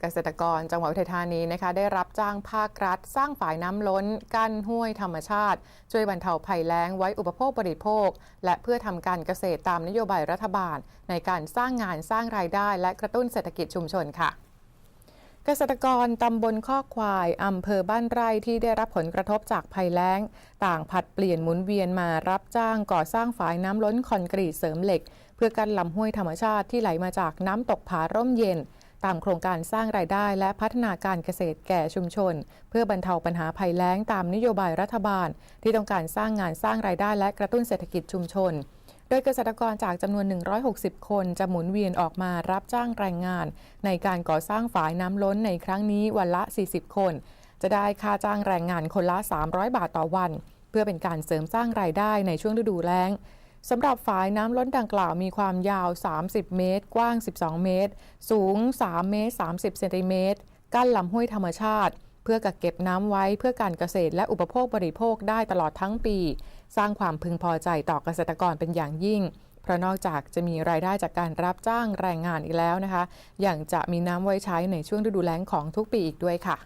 เกษตรกรจังหวัดอุทัยธานีนะคะได้รับจ้างภาครัฐ สร้างฝายน้ำล้น กั้นห้วยธรรมชาติ ช่วยบรรเทาภัยแล้งไว้อุปโภคบริโภค และเพื่อทำการเกษตรตามนโยบายรัฐบาล ในการสร้างงานสร้างรายได้ และกระตุ้นเศรษฐกิจชุมชนค่ะเกษตรกรตำบลข้อควาย อำเภอบ้านไร่ที่ได้รับผลกระทบจากภัยแล้ง ต่างผัดเปลี่ยนหมุนเวียนมารับจ้างก่อสร้างฝายน้ำล้นคอนกรีตเสริมเหล็ก เพื่อกันลำห้วยธรรมชาติที่ไหลมาจากน้ำตกผาร่มเย็น ตามโครงการสร้างรายได้และพัฒนาการเกษตรแก่ชุมชน เพื่อบรรเทาปัญหาภัยแล้งตามนโยบายรัฐบาล ที่ต้องการสร้างงานสร้างรายได้และกระตุ้นเศรษฐกิจชุมชน โดยเกษตรกรจากจำนวน 160 คนจะหมุนเวียนออกมารับจ้างแรงงาน ในการก่อสร้างฝายน้ำล้นในครั้งนี้วันละ 40 คน จะได้ค่าจ้างแรงงานคนละ 300 บาทต่อวัน เพื่อเป็นการเสริมสร้างรายได้ในช่วงฤดูแล้ง สำหรับฝายน้ำล้นดังกล่าวมีความยาว 30 เมตร กว้าง 12 เมตร สูง 3 เมตร 30 เซนติเมตร กั้นลำห้วยธรรมชาติ เพื่อกักเก็บน้ำไว้เพื่อการเกษตรและอุปโภคบริโภคได้ตลอดทั้งปี สร้างความพึงพอใจต่อเกษตรกรเป็นอย่างยิ่งเพราะนอกจากจะมีรายได้จากการรับจ้างแรงงานอีกแล้วนะคะยังจะมีน้ำไว้ใช้ในช่วงฤดูแล้งของทุกปีอีกด้วยค่ะ